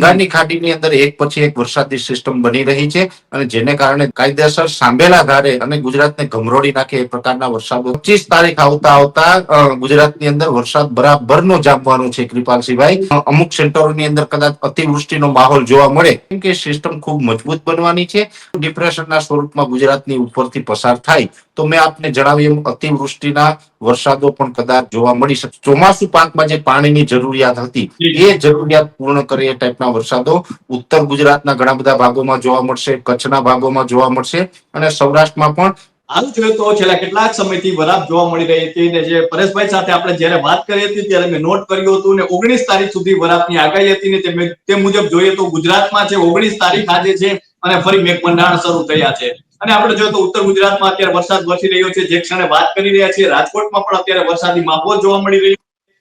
બંગાળની ખાડીની અંદર એક પછી એક વરસાદી સિસ્ટમ બની રહી છે અને જેને કારણે કાયદેસર સાંભેલા ધારે અને ગુજરાતને ગમરોડી નાખે એ પ્રકારના વરસાદો. પચીસ તારીખ આવતા આવતા ગુજરાતની અંદર વરસાદ બરાબરનો જામવાનો છે કૃપાલસિંહભાઈ. અમુક સેન્ટરોની અંદર કદાચ અતિવૃષ્ટિનો માહોલ જોવા મળે. કેમ કે સિસ્ટમ ખૂબ મજબૂત બનવાની છે. ડિપ્રેશનના સ્વરૂપમાં ગુજરાતની ઉપરથી પસાર થાય. તો મેં આપને જણાવ્યું અતિવૃષ્ટિના વરસાદો પણ કદાચ જોવા મળી શકે. ચોમાસુ પાકમાં જે પાણીની જરૂરિયાત હતી એ જરૂરિયાત પૂર્ણ કરે એ ટાઈપના વરસાદો ઉત્તર ગુજરાતના ઘણા બધા ભાગોમાં જોવા મળશે કચ્છના ભાગોમાં જોવા મળશે અને સૌરાષ્ટ્રમાં પણ હાલ જોઈએ તો છેલ્લા કેટલાક સમયથી વરાપ જોવા મળી રહી હતી અને જે પરેશભાઈ સાથે આપણે જયારે વાત કરી હતી ત્યારે મેં નોટ કર્યું હતું ને ઓગણીસ તારીખ સુધી વરાપની આગાહી હતી ને તે તે મુજબ જોઈએ તો ગુજરાતમાં છે ઓગણીસ તારીખ આજે છે અને ફરી મેઘમંડાણ શરૂ થયા છે. અને આપણે જો તો ઉત્તર ગુજરાતમાં અત્યારે વરસાદ વરસી રહ્યો છે. જે ક્ષણે વાત કરી રહ્યા છીએ, રાજકોટમાં પણ અત્યારે વરસાદી માહોલ જોવા મળી રહ્યો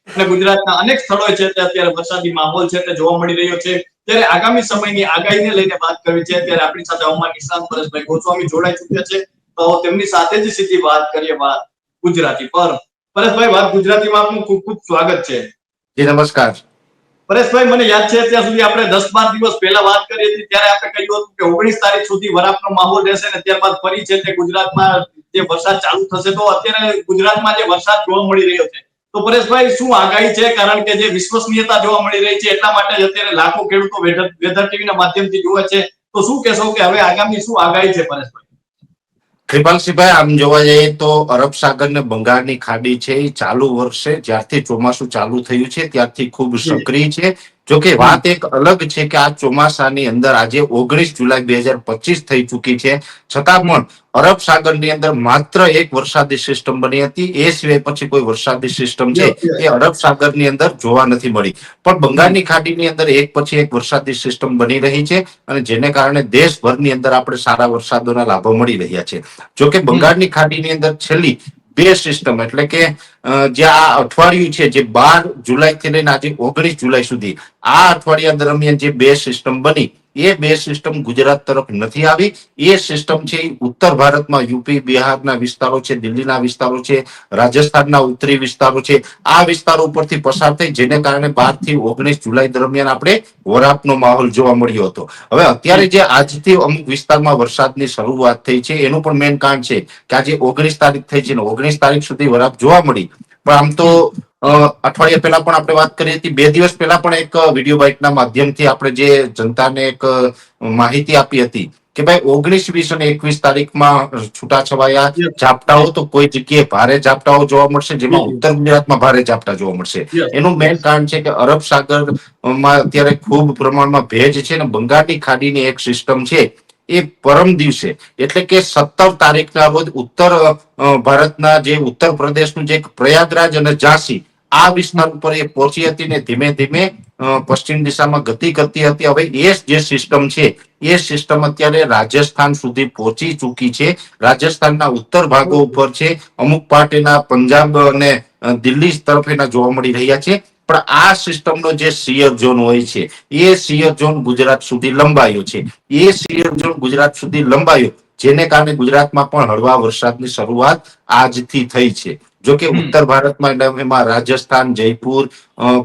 અને ગુજરાતના અનેક સ્થળોએ છે તે અત્યારે વરસાદી માહોલ છે તે જોવા મળી રહ્યો છે. ત્યારે આગામી સમયની આગાહીને લઈને વાત કરવી છે. ત્યારે આપણી સાથે હવામાન નિષ્ણાંત પરેશભાઈ ગોસ્વામી જોડાઈ ચૂક્યા છે. તો તેમની સાથે જ સીધી વાત કરીએ વાત ગુજરાતી પર. પરેશભાઈ, વાત ગુજરાતીમાં આપનું ખૂબ ખૂબ સ્વાગત છે. જી, નમસ્કાર. પરેશભાઈ, મને યાદ છે, ત્યાં સુધી આપણે દસ બાર દિવસ પહેલા વાત કરી હતી, ત્યારે આપણે કહ્યું હતું કે ઓગણીસ તારીખ સુધી વરાપનો માહોલ રહેશે ને ત્યારબાદ ફરી છે તે ગુજરાતમાં જે વરસાદ ચાલુ થશે. તો અત્યારે ગુજરાતમાં જે વરસાદ જોવા મળી રહ્યો છે. તો પરેશભાઈ, શું આગાહી છે? કારણ કે જે વિશ્વસનીયતા જોવા મળી રહી છે, એટલા માટે જ અત્યારે લાખો ખેડૂતો વેધર ટીવીના માધ્યમથી જોવે છે. તો શું કહેશો કે હવે આગામી શું આગાહી છે પરેશભાઈ? કૃપાલસિંહભાઈ આમ જોવા જઈએ તો અરબ સાગર ને બંગાળની ખાડી છે એ ચાલુ વર્ષે જ્યારથી ચોમાસું ચાલુ થયું છે ત્યારથી ખૂબ સક્રિય છે. જો કે વાત એક અલગ છે કે આ ચોમાસાની અંદર આજે ઓગણીસ જુલાઈ બે હજાર પચીસ થઈ ચૂકી છે. છતાં પણ અરબ સાગરની અંદર માત્ર એક વરસાદી સિસ્ટમ બની હતી. એ સિવાય પછી કોઈ વરસાદી સિસ્ટમ છે એ અરબ સાગરની અંદર જોવા નથી મળી. પણ બંગાળની ખાડીની અંદર એક પછી એક વરસાદી સિસ્ટમ બની રહી છે અને જેને કારણે દેશભરની અંદર આપણે સારા વરસાદોના લાભો મળી રહ્યા છે. જો કે બંગાળની ખાડીની અંદર છેલ્લી બે સિસ્ટમ એટલે કે જે આ અઠવાડિયું છે, જે બાર જુલાઈ થી લઈને આજે ઓગણીસ જુલાઈ સુધી આ અઠવાડિયા દરમિયાન જે બે સિસ્ટમ બની એ બે સિસ્ટમ ગુજરાત તરફ નથી આવી. એ સિસ્ટમ છે ઉત્તર ભારતમાં યુપી, બિહારના વિસ્તારો છે, દિલ્હીના વિસ્તારો છે, રાજસ્થાનના ઉત્તરી વિસ્તારો છે. આ વિસ્તારો ઉપરથી પસાર થઈ જેને કારણે બારથી ઓગણીસ જુલાઈ દરમિયાન આપણે વરાપનો માહોલ જોવા મળ્યો હતો. હવે અત્યારે જે આજથી અમુક વિસ્તારમાં વરસાદની શરૂઆત થઈ છે, એનું પણ મેન કારણ છે કે આજે ઓગણીસ તારીખ થઈ છે ઓગણીસ તારીખ સુધી વરાપ જોવા મળી. પણ આમ તો અઠવાડિયા પહેલા પણ આપણે વાત કરી હતી. બે દિવસ પહેલા પણ એક વીડિયો બાઇકના માધ્યમથી આપણે જે જનતાને એક માહિતી આપી હતી કે ભાઈ ઓગણીસ વીસ અને એકવીસ તારીખમાં છૂટાછવાયા ઝાપટાઓ તો કોઈ જગ્યાએ ભારે ઝાપટાઓ જોવા મળશે જેમાં. ઉત્તર ગુજરાતમાં ભારે ઝાપટા જોવા મળશે. એનું મેઇન કારણ છે કે અરબ સાગરમાં અત્યારે ખૂબ પ્રમાણમાં ભેજ છે અને બંગાળની ખાડીની એક સિસ્ટમ છે એ પરમ દિવસે. એટલે કે સત્તર તારીખના રોજ ઉત્તર ભારતના જે ઉત્તર પ્રદેશનું જે પ્રયાગરાજ અને ઝાંસી આ વિસ્તાર ઉપર એ પહોંચી હતી ને ધીમે ધીમે પશ્ચિમ દિશામાં ગતિ કરતી હતી. હવે એ જે સિસ્ટમ છે, એ સિસ્ટમ અત્યારે રાજસ્થાન સુધી પહોંચી ચૂકી છે. રાજસ્થાનના ઉત્તર ભાગો ઉપર છે, અમુક પાર્ટ એના પંજાબ અને દિલ્હી તરફ એના જોવા મળી રહ્યા છે. પણ આ સિસ્ટમનો જે સિયર ઝોન હોય છે, એ સિયર ઝોન ગુજરાત સુધી લંબાયો છે. એ સિયર ઝોન ગુજરાત સુધી લંબાયો, જેને કારણે ગુજરાતમાં પણ હળવા વરસાદની શરૂઆત આજથી થઈ છે. જો કે ઉત્તર ભારતમાં એમાં રાજસ્થાન જયપુર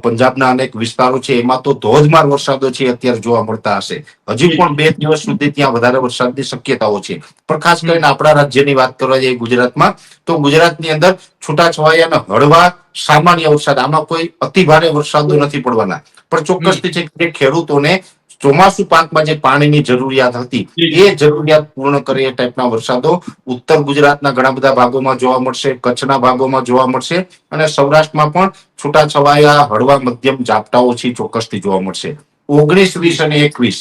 પંજાબના અનેક વિસ્તારો છે. એમાં તો ધોધમાર વરસાદો છે અત્યારે જોવા મળતા હશે. હજી પણ બે દિવસ સુધી ત્યાં વધારે વરસાદની શક્યતાઓ છે. પણ ખાસ કરીને આપણા રાજ્યની વાત કરવા જઈએ ગુજરાતમાં તો ગુજરાતની અંદર છૂટાછવાયા અને હળવા સામાન્ય વરસાદ આમાં કોઈ અતિ ભારે વરસાદો નથી પડવાના. પણ ચોક્કસથી છે કે ખેડૂતોને ચોમાસુ પાકમાં જે પાણીની જરૂરિયાત હતી. એ જરૂરિયાત પૂર્ણ કરે એ ટાઈપના વરસાદો ઉત્તર ગુજરાતના ઘણા બધા ભાગોમાં જોવા મળશે કચ્છના ભાગોમાં જોવા મળશે અને સૌરાષ્ટ્રમાં પણ છૂટાછવાયા હળવા મધ્યમ ઝાપટાઓ છે ચોક્કસથી જોવા મળશે. ઓગણીસ વીસ અને એકવીસ.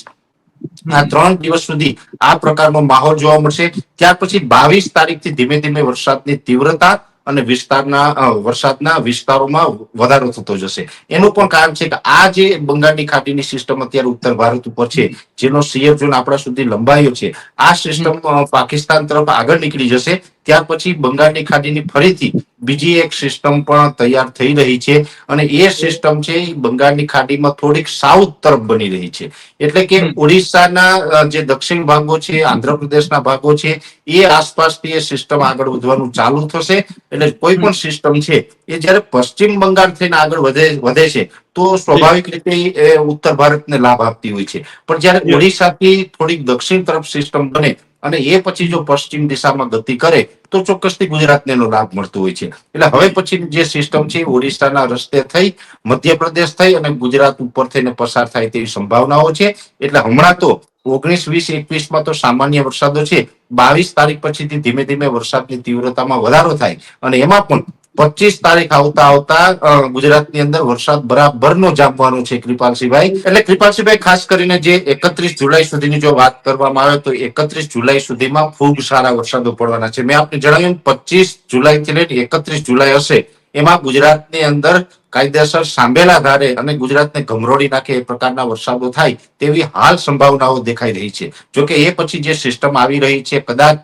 આ ત્રણ દિવસ સુધી આ પ્રકારનો માહોલ જોવા મળશે. ત્યાર પછી બાવીસ તારીખથી ધીમે ધીમે વરસાદની તીવ્રતા અને વિસ્તારના વરસાદના વિસ્તારોમાં વધારો થતો જશે. એનું પણ કારણ છે કે આ જે બંગાળની ખાડીની સિસ્ટમ અત્યારે ઉત્તર ભારત ઉપર છે, જેનો સિયર ઝોન આપણા સુધી લંબાયો છે, આ સિસ્ટમ પાકિસ્તાન તરફ આગળ નીકળી જશે. ત્યાર પછી બંગાળની ખાડીની ફરીથી બીજી એક સિસ્ટમ પણ તૈયાર થઈ રહી છે અને એ સિસ્ટમ છે એ બંગાળની ખાડીમાં થોડીક સાઉથ તરફ બની રહી છે એટલે કે. ઓડિશાના જે દક્ષિણ ભાગો છે આંધ્રપ્રદેશના ભાગો છે એ આસપાસથી એ સિસ્ટમ આગળ વધવાનું ચાલુ થશે એટલે કોઈ પણ સિસ્ટમ છે એ જ્યારે પશ્ચિમ બંગાળ થઈને આગળ વધે વધે છે તો સ્વાભાવિક રીતે એ ઉત્તર ભારતને લાભ આપતી હોય છે પણ જ્યારે. ઓડિશાથી થોડીક દક્ષિણ તરફ સિસ્ટમ બને અને એ પછી જો પશ્ચિમ દિશામાં ગતિ કરે, તો ચોક્કસથી ગુજરાતને એનો લાભ મળતો હોય છે. એટલે હવે પછી જે સિસ્ટમ છે, ઓડિશાના રસ્તે થઈ, મધ્યપ્રદેશ થઈ અને ગુજરાત ઉપર થઈને પસાર થાય તેવી સંભાવનાઓ છે. એટલે હમણાં તો ઓગણીસ, વીસ એકવીસમાં તો સામાન્ય વરસાદો છે. બાવીસ તારીખ પછીથી ધીમે ધીમે વરસાદની તીવ્રતામાં વધારો થાય. અને એમાં પણ પચીસ તારીખ આવતા આવતા ગુજરાતની અંદર વરસાદ બરાબરનો જામવાનો છે કૃપાલસિંહભાઈ. એટલે કૃપાલસિંહભાઈ, ખાસ કરીને જે એકત્રીસ જુલાઈ સુધીની જો વાત કરવામાં આવે તો એકત્રીસ જુલાઈ સુધીમાં ખૂબ સારા વરસાદો પડવાના છે. મેં આપને જણાવ્યું પચીસ જુલાઈ થી લઈને એકત્રીસ જુલાઈ હશે, એમાં ગુજરાતની અંદર કાયદેસર સાંભેલા ધારે અને ગુજરાતને ગમરોડી નાખે એ પ્રકારના વરસાદો થાય તેવી હાલ સંભાવનાઓ દેખાઈ રહી છે. જોકે એ પછી જે સિસ્ટમ આવી રહી છે, કદાચ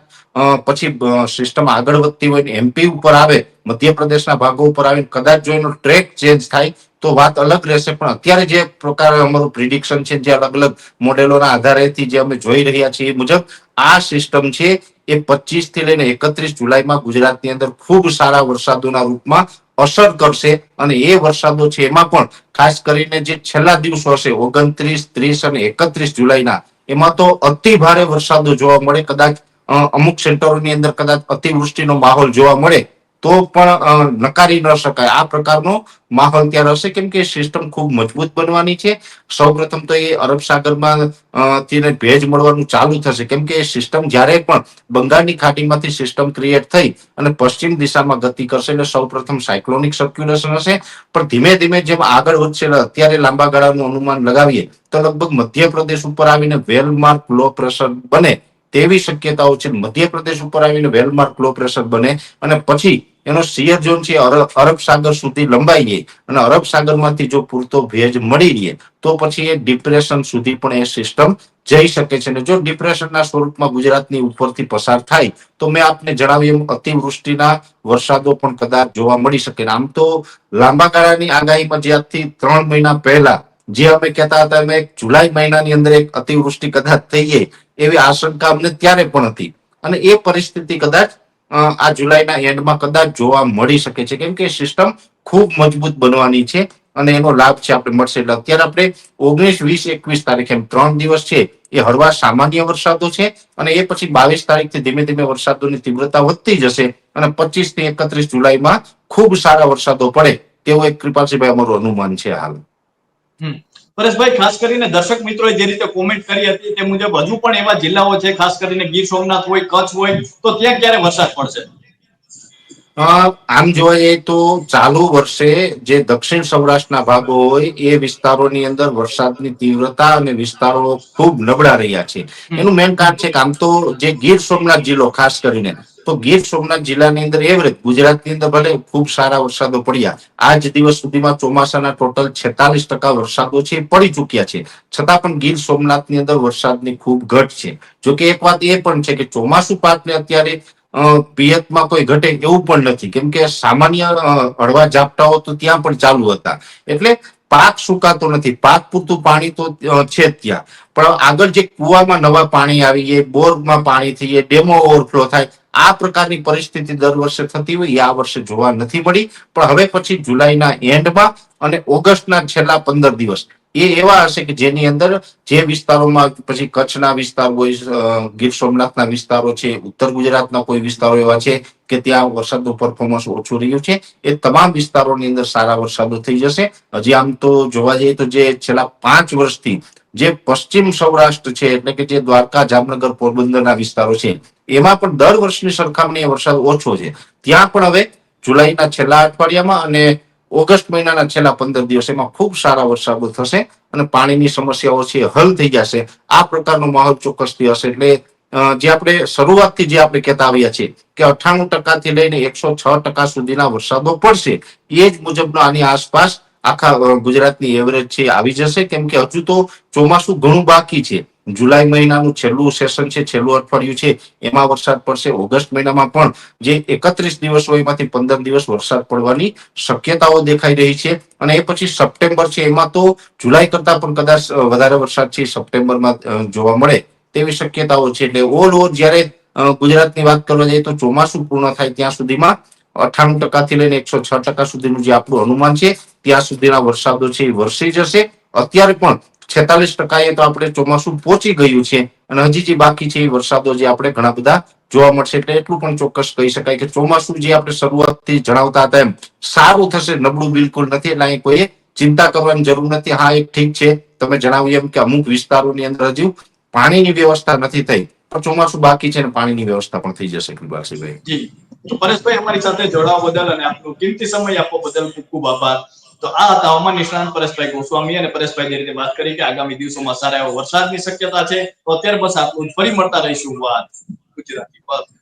પછી સિસ્ટમ આગળ વધતી હોય એમપી ઉપર આવે મધ્યપ્રદેશના ભાગો ઉપર આવીને કદાચ જો એનો ટ્રેક ચેન્જ થાય, તો વાત અલગ રહેશે. પણ અત્યારે જે પ્રકારે અમારું પ્રિડિક્શન છે, જે અલગ અલગ મોડેલોના આધારેથી જે અમે જોઈ રહ્યા છીએ એ મુજબ, આ સિસ્ટમ છે એ પચીસથી લઈને એકત્રીસ જુલાઈમાં ગુજરાતની અંદર ખૂબ સારા વરસાદોના રૂપમાં અસર કરશે. અને એ વરસાદો છે એમાં પણ ખાસ કરીને જે છેલ્લા દિવસો હશે, ઓગણત્રીસ, ત્રીસ અને એકત્રીસ જુલાઈના, એમાં તો અતિ ભારે વરસાદો જોવા મળે. કદાચ અમુક સેન્ટરોની અંદર કદાચ અતિવૃષ્ટિનો માહોલ જોવા મળે. તો પણ નકારી ન શકાય. આ પ્રકારનો માહોલ ત્યાં હશે કેમ કે સિસ્ટમ ખૂબ મજબૂત બનવાની છે. સૌપ્રથમ તો એ અરબ સાગરમાં તેને ભેજ મળવાનું ચાલુ થશે. કેમ કે સિસ્ટમ જ્યારે પણ બંગાળની ખાડીમાંથી સિસ્ટમ ક્રિએટ થઈ અને પશ્ચિમ દિશામાં ગતિ કરશે એટલે સૌપ્રથમ સાયક્લોનિક સર્ક્યુલેશન હશે. પણ ધીમે ધીમે જેમ આગળ વધશે અત્યારે લાંબા ગાળાનું અનુમાન લગાવીએ, તો લગભગ મધ્યપ્રદેશ ઉપર આવીને વેલમાર્ક લો પ્રેશર બને તેવી શક્યતાઓ છે. મધ્યપ્રદેશ ઉપર આવીને વેલમાર્ક લો પ્રેશર બને અને પછી એનો સિયર ઝોન છે અરબ સાગર સુધી લંબાઈ અને અરબ સાગરમાંથી જો પૂરતો ભેજ મળી રહે, તો પછી એ ડિપ્રેશન સુધી પણ એ સિસ્ટમ જઈ શકે છે. અને જો ડિપ્રેશનના સ્વરૂપમાં ગુજરાતની ઉપરથી પસાર થાય, તો મેં આપને જણાવ્યું એમ અતિવૃષ્ટિના વરસાદો પણ કદાચ જોવા મળી શકે. આમ તો લાંબા ગાળાની આગાહીમાં જ્યાંથી ત્રણ મહિના પહેલા જે અમે કહેતા હતા અમે જુલાઈ મહિનાની અંદર એક અતિવૃષ્ટિ કદાચ થઈ જાય એવી આશંકા અમને ત્યારે પણ હતી. અને એ પરિસ્થિતિ કદાચ આ જુલાઈના એન્ડમાં કદાચ જોવા મળી શકે છે. કેમ કે સિસ્ટમ ખૂબ મજબૂત બનવાની છે અને એનો લાભ છે આપણે મળશે. એટલે અત્યારે આપણે ઓગણીસ, વીસ, એકવીસ તારીખ એમ ત્રણ દિવસ છે એ હળવા સામાન્ય વરસાદો છે અને એ પછી બાવીસ તારીખથી ધીમે ધીમે વરસાદોની તીવ્રતા વધતી જશે અને પચીસથી એકત્રીસ જુલાઈમાં ખૂબ સારા વરસાદો પડે તેવું એક કૃપાલસિંહભાઈ અમારું અનુમાન છે હાલ. પરેશભાઈ, ખાસ કરીને દર્શક મિત્રોએ જે રીતે કોમેન્ટ કરી હતી તે મુજબ હજુ પણ એવા જિલ્લાઓ છે, ખાસ કરીને ગીર સોમનાથ હોય, કચ્છ હોય, તો ત્યાં ક્યારે વરસાદ પડશે? આમ જોવા જઈએ તો ચાલુ વર્ષે જે દક્ષિણ સૌરાષ્ટ્રના ભાગો હોય એ વિસ્તારોની અંદર વરસાદની તીવ્રતા અને વિસ્તારો ખૂબ નબળા રહ્યા છે. એનું મેઇન કારણ છે કે આમ તો જે ગીર સોમનાથ જિલ્લો ખાસ કરીને તો ગીર સોમનાથ જિલ્લાની અંદર એવરેજ ગુજરાતની અંદર ભલે ખૂબ સારા વરસાદો પડ્યા આજ દિવસ સુધીમાં ચોમાસાના ટોટલ છેતાલીસ ટકા વરસાદો છે પડી ચુક્યા છે. છતાં પણ ગીર સોમનાથની અંદર વરસાદની ખૂબ ઘટ છે. જોકે એક વાત એ પણ છે કે ચોમાસું પાકને અત્યારે પિયતમાં કોઈ ઘટે એવું પણ નથી. કેમ કે સામાન્ય હળવા ઝાપટાઓ તો ત્યાં પણ ચાલુ હતા. એટલે પાક સુકાતો નથી. પાક પૂરતું પાણી તો છે ત્યાં. પણ આગળ જે કુવામાં નવા પાણી આવી જાય બોરમાં પાણી થઈ જાય ડેમો ઓવરફ્લો થાય, આ પ્રકારની પરિસ્થિતિ દર વર્ષે થતી હોય આ વર્ષે જોવા નથી મળી. પણ હવે પછી જુલાઈના એન્ડમાં અને ઓગસ્ટના છેલ્લા પંદર દિવસ એ એવા હશે કે જેની અંદર જે વિસ્તારોમાં, પછી કચ્છના વિસ્તાર હોય ગીર સોમનાથના વિસ્તારો છે, ઉત્તર ગુજરાતના કોઈ વિસ્તારો એવા છે કે ત્યાં વરસાદનું પરફોર્મન્સ ઓછું રહ્યું છે. એ તમામ વિસ્તારોની અંદર સારા વરસાદો થઈ જશે. હજી આમ તો જોવા જઈએ તો જે છેલ્લા પાંચ વર્ષથી જે પશ્ચિમ સૌરાષ્ટ્ર છે, એટલે કે જે દ્વારકા, જામનગર, પોરબંદરના વિસ્તારો છે, એમાં પણ દર વર્ષની સરખામણીએ વરસાદ ઓછો છે. ત્યાં પણ હવે જુલાઈના છેલ્લા અઠવાડિયામાં અને ઓગસ્ટ મહિનાના છેલ્લા પંદર દિવસ એમાં ખૂબ સારા વરસાદો થશે અને પાણીની સમસ્યાઓ છે હલ થઈ જશે. આ પ્રકારનો માહોલ ચોક્કસથી હશે એટલે જે આપણે શરૂઆતથી જે આપણે કહેતા આવ્યા છીએ કે અઠ્ઠાણું ટકાથી લઈને એકસો છ ટકા સુધીના વરસાદો પડશે, એ જ મુજબનો આની આસપાસ આખા ગુજરાતની એવરેજ છે આવી જશે. કેમ કે હજુ તો ચોમાસું ઘણું બાકી છે. જુલાઈ મહિનાનું છેલ્લું સેશન છે, છેલ્લું અઠવાડિયું છે, એમાં વરસાદ પડશે. ઓગસ્ટ મહિનામાં પણ જે એકત્રીસ દિવસ હોય, એમાંથી પંદર દિવસ વરસાદ પડવાની શક્યતાઓ દેખાઈ રહી છે. અને એ પછી સપ્ટેમ્બર છે, એમાં તો જુલાઈ કરતા પણ કદાચ વધારે વરસાદ છે, સપ્ટેમ્બરમાં જોવા મળે તેવી શક્યતાઓ છે. એટલે ઓલ ઓવર જ્યારે ગુજરાતની વાત કરવા જઈએ તો ચોમાસું પૂર્ણ થાય ત્યાં સુધીમાં અઠ્ઠાણું ટકાથી લઈને એકસો છ ટકા સુધીનું જે આપણું અનુમાન છે, ત્યાં સુધીના વરસાદો છે, એ વરસી જશે. અત્યારે પણ છેતાલીસ ટકાએ તો આપણે ચોમાસું પહોંચી ગયું છે. અને હજી જે બાકી છે એ વરસાદો જે આપણે ઘણા બધા જોવા મળશે. એટલે એટલું પણ ચોક્કસ કહી શકાય કે ચોમાસું જે આપણે શરૂઆતથી જણાવતા હતા એમ, સારું થશે. નબળું બિલકુલ નથી. એટલે અહીં કોઈએ ચિંતા કરવાની જરૂર નથી. હા, એક ઠીક છે. તમે જણાવ્યું એમ કે અમુક વિસ્તારોની અંદર હજુ પાણીની વ્યવસ્થા નથી થઈ. પણ ચોમાસું બાકી છે ને પાણીની વ્યવસ્થા પણ થઈ જશે, કૃપાલસિંહભાઈ. પરેશભાઈ, અમારી સાથે જોડાવા બદલ અને આપનો કિંમતી સમય આપવા બદલ ખૂબ ખૂબ આભાર. તો આ હતા હવામાન નિષ્ણાંત પરેશભાઈ ગોસ્વામી અને પરેશભાઈ જે રીતે વાત કરી કે આગામી દિવસોમાં સારા એવા વરસાદની શક્યતા છે, તો અત્યારે બસ આટલું ફરી મળતા રહીશું વાત ગુજરાતી પર.